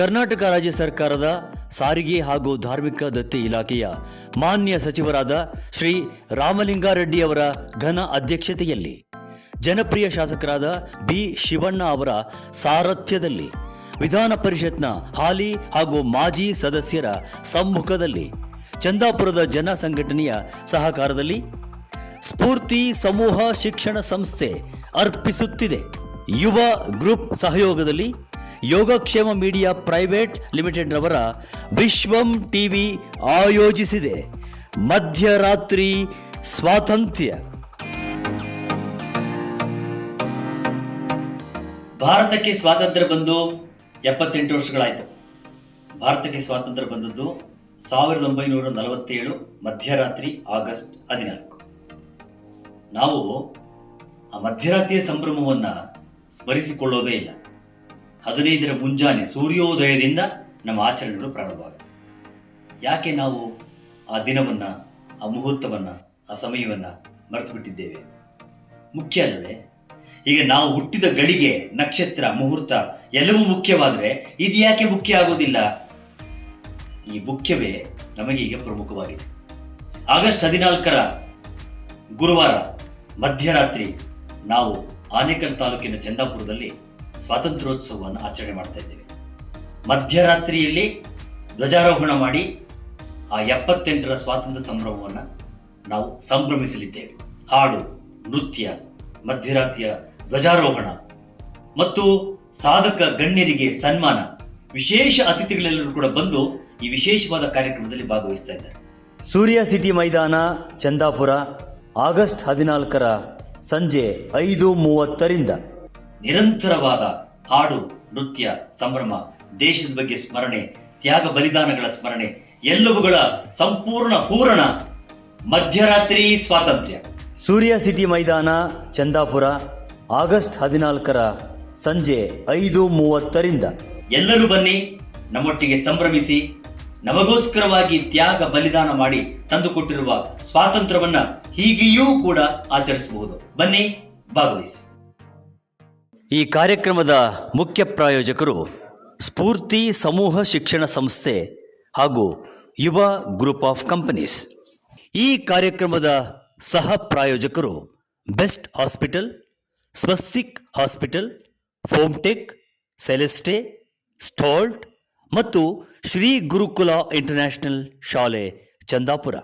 ಕರ್ನಾಟಕ ರಾಜ್ಯ ಸರ್ಕಾರದ ಸಾರಿಗೆ ಹಾಗೂ ಧಾರ್ಮಿಕ ದತ್ತಿ ಇಲಾಖೆಯ ಮಾನ್ಯ ಸಚಿವರಾದ ಶ್ರೀ ರಾಮಲಿಂಗಾರೆಡ್ಡಿ ಅವರ ಘನ ಅಧ್ಯಕ್ಷತೆಯಲ್ಲಿ ಜನಪ್ರಿಯ ಶಾಸಕರಾದ ಬಿ ಶಿವಣ್ಣ ಅವರ ಸಾರಥ್ಯದಲ್ಲಿ ವಿಧಾನ ಪರಿಷತ್ನ ಹಾಲಿ ಹಾಗೂ ಮಾಜಿ ಸದಸ್ಯರ ಸಮ್ಮುಖದಲ್ಲಿ ಚಂದಾಪುರದ ಜನ ಸಂಘಟನೆಯ ಸಹಕಾರದಲ್ಲಿ ಸ್ಫೂರ್ತಿ ಸಮೂಹ ಶಿಕ್ಷಣ ಸಂಸ್ಥೆ ಅರ್ಪಿಸುತ್ತಿದೆ. ಯುವ ಗ್ರೂಪ್ ಸಹಯೋಗದಲ್ಲಿ ಯೋಗಕ್ಷೇಮ ಮೀಡಿಯಾ ಪ್ರೈವೇಟ್ ಲಿಮಿಟೆಡ್ ರವರ ವಿಶ್ವಂ ಟಿವಿ ಆಯೋಜಿಸಿದೆ. ಮಧ್ಯರಾತ್ರಿ ಸ್ವಾತಂತ್ರ್ಯ. ಭಾರತಕ್ಕೆ ಸ್ವಾತಂತ್ರ್ಯ ಬಂದು ಎಪ್ಪತ್ತೆಂಟು ವರ್ಷಗಳಾಯಿತು. ಭಾರತಕ್ಕೆ ಸ್ವಾತಂತ್ರ್ಯ ಬಂದದ್ದು ಸಾವಿರದ ಒಂಬೈನೂರ ನಲವತ್ತೇಳು ಮಧ್ಯರಾತ್ರಿ ಆಗಸ್ಟ್ ಹದಿನಾಲ್ಕು. ನಾವು ಆ ಮಧ್ಯರಾತ್ರಿಯ ಸಂಭ್ರಮವನ್ನು ಸ್ಮರಿಸಿಕೊಳ್ಳೋದೇ ಇಲ್ಲ. ಹದಿನೈದರ ಮುಂಜಾನೆ ಸೂರ್ಯೋದಯದಿಂದ ನಮ್ಮ ಆಚರಣೆಗಳು ಪ್ರಾರಂಭವಾಗುತ್ತೆ. ಯಾಕೆ ನಾವು ಆ ದಿನವನ್ನು, ಆ ಮುಹೂರ್ತವನ್ನು, ಆ ಸಮಯವನ್ನು ಮರೆತು ಬಿಟ್ಟಿದ್ದೇವೆ? ಮುಖ್ಯ ಅಲ್ಲವೇ ಈಗ ನಾವು ಹುಟ್ಟಿದ ಗಳಿಗೆ ನಕ್ಷತ್ರ, ಮುಹೂರ್ತ ಎಲ್ಲವೂ ಮುಖ್ಯವಾದರೆ ಇದು ಯಾಕೆ ಮುಖ್ಯ ಆಗೋದಿಲ್ಲ? ಈ ಮುಖ್ಯವೇ ನಮಗೆ ಈಗ ಪ್ರಮುಖವಾಗಿದೆ. ಆಗಸ್ಟ್ ಹದಿನಾಲ್ಕರ ಗುರುವಾರ ಮಧ್ಯರಾತ್ರಿ ನಾವು ಆನೇಕಲ್ ತಾಲೂಕಿನ ಚಂದಾಪುರದಲ್ಲಿ ಸ್ವಾತಂತ್ರ್ಯೋತ್ಸವವನ್ನು ಆಚರಣೆ ಮಾಡ್ತಾ ಇದ್ದೇವೆ. ಮಧ್ಯರಾತ್ರಿಯಲ್ಲಿ ಧ್ವಜಾರೋಹಣ ಮಾಡಿ ಆ ಎಪ್ಪತ್ತೆಂಟರ ಸ್ವಾತಂತ್ರ್ಯ ಸಂಭ್ರಮವನ್ನು ನಾವು ಸಂಭ್ರಮಿಸಲಿದ್ದೇವೆ. ಹಾಡು, ನೃತ್ಯ, ಮಧ್ಯರಾತ್ರಿಯ ಧ್ವಜಾರೋಹಣ ಮತ್ತು ಸಾಧಕ ಗಣ್ಯರಿಗೆ ಸನ್ಮಾನ, ವಿಶೇಷ ಅತಿಥಿಗಳೆಲ್ಲರೂ ಕೂಡ ಬಂದು ಈ ವಿಶೇಷವಾದ ಕಾರ್ಯಕ್ರಮದಲ್ಲಿ ಭಾಗವಹಿಸ್ತಾ ಇದ್ದಾರೆ. ಸೂರ್ಯ ಸಿಟಿ ಮೈದಾನ, ಚಂದಾಪುರ, ಆಗಸ್ಟ್ ಹದಿನಾಲ್ಕರ ಸಂಜೆ ಐದು ಮೂವತ್ತರಿಂದ ನಿರಂತರವಾದ ಹಾಡು ನೃತ್ಯ ಸಂಭ್ರಮ ದೇಶದ ಬಗ್ಗೆ ಸ್ಮರಣೆ ತ್ಯಾಗ ಬಲಿದಾನಗಳ ಸ್ಮರಣೆ ಎಲ್ಲವುಗಳ ಸಂಪೂರ್ಣ ಹೂರಣ ಮಧ್ಯರಾತ್ರಿ ಸ್ವಾತಂತ್ರ್ಯ. ಸೂರ್ಯ ಸಿಟಿ ಮೈದಾನ ಚಂದಾಪುರ ಆಗಸ್ಟ್ ಹದಿನಾಲ್ಕರ ಸಂಜೆ ಐದು ಮೂವತ್ತರಿಂದ. ಎಲ್ಲರೂ ಬನ್ನಿ ನಮ್ಮೊಟ್ಟಿಗೆ ಸಂಭ್ರಮಿಸಿ ನಮಗೋಸ್ಕರವಾಗಿ ತ್ಯಾಗ ಬಲಿದಾನ ಮಾಡಿ ತಂದುಕೊಟ್ಟಿರುವ ಸ್ವಾತಂತ್ರ್ಯವನ್ನು ಹೀಗೆಯೂ ಕೂಡ ಆಚರಿಸಬಹುದು. ಬನ್ನಿ ಭಾಗವಹಿಸಿ. ಈ ಕಾರ್ಯಕ್ರಮದ ಮುಖ್ಯ ಪ್ರಾಯೋಜಕರು ಸ್ಫೂರ್ತಿ ಸಮೂಹ ಶಿಕ್ಷಣ ಸಂಸ್ಥೆ ಹಾಗೂ ಯುವ ಗ್ರೂಪ್ ಆಫ್ ಕಂಪನೀಸ್. ಈ ಕಾರ್ಯಕ್ರಮದ ಸಹ ಪ್ರಾಯೋಜಕರು best hospital, Swastik hospital, Foamtech, Celeste, ಸ್ಟಾಲ್ಟ್ ಮತ್ತು ಶ್ರೀ ಗುರುಕುಲ ಇಂಟರ್ನ್ಯಾಷನಲ್ ಶಾಲೆ ಚಂದಾಪುರ.